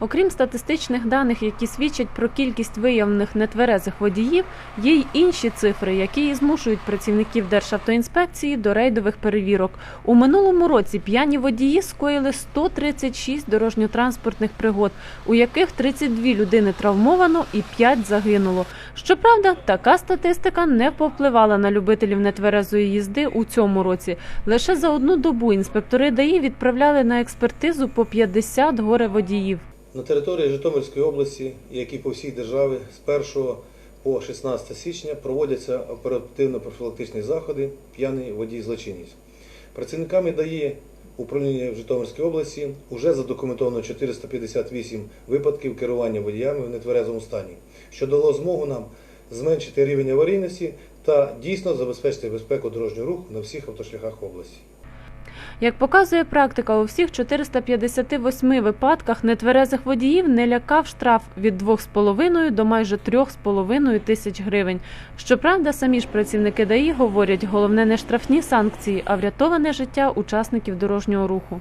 Окрім статистичних даних, які свідчать про кількість виявлених нетверезих водіїв, є й інші цифри, які і змушують працівників Державтоінспекції до рейдових перевірок. У минулому році п'яні водії скоїли 136 дорожньо-транспортних пригод, у яких 32 людини травмовано і 5 загинуло. Щоправда, така статистика не повпливала на любителів нетверезої їзди у цьому році. Лише за одну добу інспектори ДАІ відправляли на експертизу по 50 горе водіїв. На території Житомирської області, як і по всій державі, з 1 по 16 січня проводяться оперативно-профілактичні заходи п'яний водій злочинність. Працівниками ДАІ управління в Житомирській області вже задокументовано 458 випадків керування водіями в нетверезому стані, що дало змогу нам зменшити рівень аварійності та дійсно забезпечити безпеку дорожнього руху на всіх автошляхах області. Як показує практика, у всіх 458 випадках нетверезих водіїв не лякав штраф від 2,5 до майже 3,5 тисяч гривень. Щоправда, самі ж працівники ДАІ говорять, головне не штрафні санкції, а врятоване життя учасників дорожнього руху.